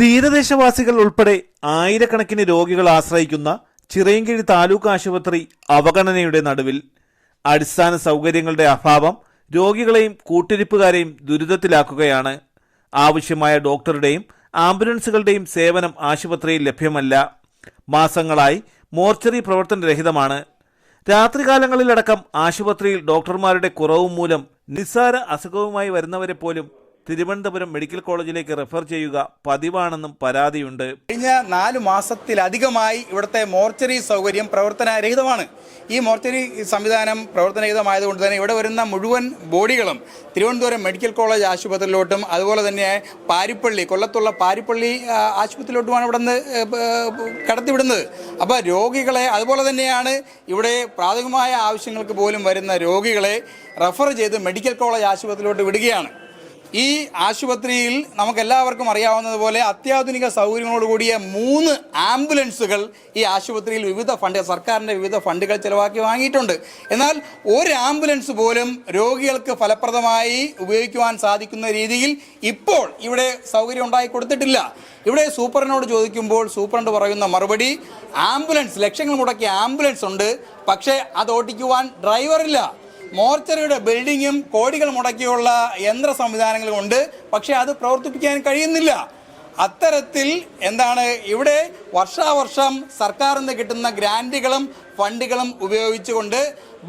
തീരദേശവാസികൾ ഉൾപ്പെടെ ആയിരക്കണക്കിന് രോഗികൾ ആശ്രയിക്കുന്ന ചിറയൻകീഴ് താലൂക്ക് ആശുപത്രി അവഗണനയുടെ നടുവിൽ അടിസ്ഥാന സൗകര്യങ്ങളുടെ അഭാവം രോഗികളെയും കൂട്ടിരിപ്പുകാരെയും ദുരിതത്തിലാക്കുകയാണ്. ആവശ്യമായ ഡോക്ടറുടെയും ആംബുലൻസുകളുടെയും സേവനം ആശുപത്രിയിൽ ലഭ്യമല്ല. മാസങ്ങളായി മോർച്ചറി പ്രവർത്തനരഹിതമാണ്. രാത്രികാലങ്ങളിലടക്കം ആശുപത്രിയിൽ ഡോക്ടർമാരുടെ കുറവ് മൂലം നിസ്സാര അസുഖവുമായി വരുന്നവരെ പോലും തിരുവനന്തപുരം മെഡിക്കൽ കോളേജിലേക്ക് റെഫർ ചെയ്യുക പതിവാണെന്നും പരാതിയുണ്ട്. കഴിഞ്ഞ നാല് മാസത്തിലധികമായി ഇവിടുത്തെ മോർച്ചറി സൗകര്യം പ്രവർത്തനരഹിതമാണ്. ഈ മോർച്ചറി സംവിധാനം പ്രവർത്തനരഹിതമായതുകൊണ്ട് തന്നെ ഇവിടെ വരുന്ന മുഴുവൻ ബോഡികളും തിരുവനന്തപുരം മെഡിക്കൽ കോളേജ് ആശുപത്രിയിലോട്ടും അതുപോലെ തന്നെ പാരിപ്പള്ളി കൊല്ലത്തുള്ള പാരിപ്പള്ളി ആശുപത്രിയിലോട്ടുമാണ് ഇവിടെ നിന്ന് കടത്തിവിടുന്നത്. അപ്പോൾ രോഗികളെ അതുപോലെ തന്നെയാണ് ഇവിടെ പ്രാഥമികമായ ആവശ്യങ്ങൾക്ക് പോലും വരുന്ന രോഗികളെ റെഫർ ചെയ്ത് മെഡിക്കൽ കോളേജ് ആശുപത്രിയിലോട്ട് വിടുകയാണ്. ഈ ആശുപത്രിയിൽ നമുക്ക് എല്ലാവർക്കും അറിയാവുന്നതുപോലെ അത്യാധുനിക സൗകര്യങ്ങളോട് കൂടിയ മൂന്ന് ആംബുലൻസുകൾ ഈ ആശുപത്രിയിൽ വിവിധ ഫണ്ട് സർക്കാരിന്റെ വിവിധ ഫണ്ടുകൾ ചിലവാക്കി വാങ്ങിയിട്ടുണ്ട്. എന്നാൽ ഒരു ആംബുലൻസ് പോലും രോഗികൾക്ക് ഫലപ്രദമായി ഉപയോഗിക്കുവാൻ സാധിക്കുന്ന രീതിയിൽ ഇപ്പോൾ ഇവിടെ സൗകര്യം ഉണ്ടായി കൊടുത്തിട്ടില്ല. ഇവിടെ സൂപ്രണ്ടിനോട് ചോദിക്കുമ്പോൾ സൂപ്രണ്ട് പറയുന്ന മറുപടി ആംബുലൻസ് ലക്ഷങ്ങൾ മുടക്കിയ ആംബുലൻസ് ഉണ്ട് പക്ഷേ അത് ഓടിക്കുവാൻ ഡ്രൈവറില്ല. മോർച്ചറിയുടെ ബിൽഡിങ്ങും കോടികൾ മുടക്കിയുള്ള യന്ത്ര സംവിധാനങ്ങളും ഉണ്ട്. പക്ഷേ അത് പ്രവർത്തിപ്പിക്കാൻ കഴിയുന്നില്ല. അത്തരത്തിൽ എന്താണ് ഇവിടെ വർഷാവർഷം സർക്കാരിൽ നിന്ന് കിട്ടുന്ന ഗ്രാന്റുകളും ഫണ്ടുകളും ഉപയോഗിച്ചുകൊണ്ട്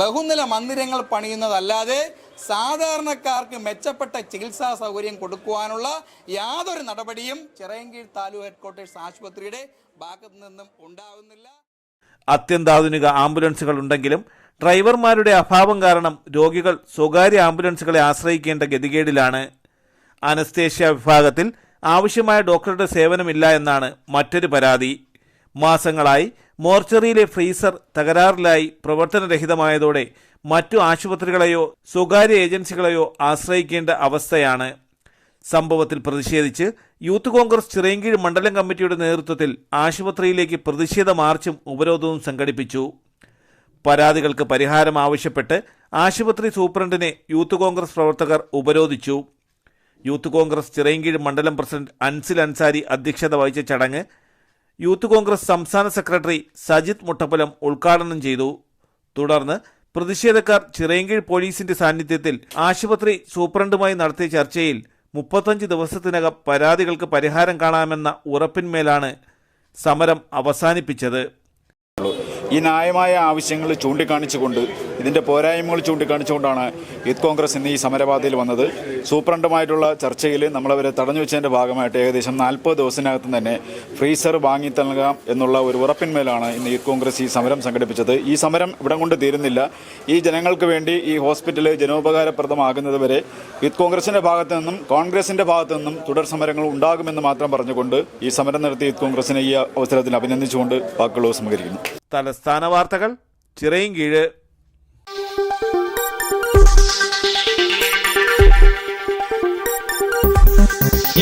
ബഹുനില മന്ദിരങ്ങൾ പണിയുന്നതല്ലാതെ സാധാരണക്കാർക്ക് മെച്ചപ്പെട്ട ചികിത്സാ സൗകര്യം കൊടുക്കുവാനുള്ള യാതൊരു നടപടിയും ചിറയൻകീഴ് താലൂക്ക് ഹെഡ്ക്വാർട്ടേഴ്സ് ആശുപത്രിയുടെ ഭാഗത്തു നിന്നും ഉണ്ടാകുന്നില്ല അത്യന്താധുനിക ആംബുലൻസുകൾ ഉണ്ടെങ്കിലും ഡ്രൈവർമാരുടെ അഭാവം കാരണം രോഗികൾ സ്വകാര്യ ആംബുലൻസുകളെ ആശ്രയിക്കേണ്ട ഗതികേടിലാണ്. അനസ്തേഷ്യ വിഭാഗത്തിൽ ആവശ്യമായ ഡോക്ടറുടെ സേവനമില്ല എന്നാണ് മറ്റൊരു പരാതി. മാസങ്ങളായി മോർച്ചറിയിലെ ഫ്രീസർ തകരാറിലായി പ്രവർത്തനരഹിതമായതോടെ മറ്റു ആശുപത്രികളെയോ സ്വകാര്യ ഏജൻസികളെയോ ആശ്രയിക്കേണ്ട അവസ്ഥയാണ്. സംഭവത്തിൽ പ്രതിഷേധിച്ച് യൂത്ത് കോൺഗ്രസ് ചിറയൻകീഴ് മണ്ഡലം കമ്മിറ്റിയുടെ നേതൃത്വത്തിൽ ആശുപത്രിയിലേക്ക് പ്രതിഷേധ മാർച്ചും ഉപരോധവും സംഘടിപ്പിച്ചു. പരാതികൾക്ക് പരിഹാരം ആവശ്യപ്പെട്ട് ആശുപത്രി സൂപ്രണ്ടിനെ യൂത്ത് കോൺഗ്രസ് പ്രവർത്തകർ ഉപരോധിച്ചു. യൂത്ത് കോൺഗ്രസ് ചിറയൻകീഴ് മണ്ഡലം പ്രസിഡന്റ് അൻസിൽ അൻസാരി അധ്യക്ഷത വഹിച്ച ചടങ്ങ് യൂത്ത് കോൺഗ്രസ് സംസ്ഥാന സെക്രട്ടറി സജിത് മുട്ടപ്പലം ഉദ്ഘാടനം ചെയ്തു. തുടർന്ന് പ്രതിഷേധക്കാർ ചിറയൻകീഴ് പോലീസിന്റെ സാന്നിധ്യത്തിൽ ആശുപത്രി സൂപ്രണ്ടുമായി നടത്തിയ ചർച്ചയിൽ മുപ്പത്തഞ്ച് ദിവസത്തിനകം പരാതികൾക്ക് പരിഹാരം കാണാമെന്ന ഉറപ്പിന്മേലാണ് സമരം അവസാനിപ്പിച്ചത്. ഈ ന്യായമായ ആവശ്യങ്ങൾ ചൂണ്ടിക്കാണിച്ചുകൊണ്ട് ഇതിന്റെ പോരായ്മകൾ ചൂണ്ടിക്കാണിച്ചുകൊണ്ടാണ് യൂത്ത് കോൺഗ്രസ് ഇന്ന് ഈ സമരപാതയിൽ വന്നത്. സൂപ്രണ്ടുമായിട്ടുള്ള ചർച്ചയിൽ നമ്മളവരെ തടഞ്ഞു വെച്ചതിന്റെ ഭാഗമായിട്ട് ഏകദേശം നാൽപ്പത് ദിവസത്തിനകത്ത് തന്നെ ഫ്രീസർ വാങ്ങി നൽകാം എന്നുള്ള ഒരു ഉറപ്പിന്മേലാണ് ഇന്ന് യൂത്ത് കോൺഗ്രസ് ഈ സമരം സംഘടിപ്പിച്ചത്. ഈ സമരം ഇവിടം കൊണ്ട് തീരുന്നില്ല. ഈ ജനങ്ങൾക്ക് വേണ്ടി ഈ ഹോസ്പിറ്റൽ ജനോപകാരപ്രദമാകുന്നത് വരെ യൂത്ത് കോൺഗ്രസിന്റെ ഭാഗത്തു നിന്നും കോൺഗ്രസിന്റെ ഭാഗത്തു നിന്നും തുടർ സമരങ്ങൾ ഉണ്ടാകുമെന്ന് മാത്രം പറഞ്ഞുകൊണ്ട് ഈ സമരം നടത്തി യൂത്ത് കോൺഗ്രസിനെ ഈ അവസരത്തിൽ അഭിനന്ദിച്ചുകൊണ്ട് വാക്കുകൾ സംഹരിക്കുന്നു തലസ്ഥാന വാർത്തകൾ ചിറയൻകീഴ്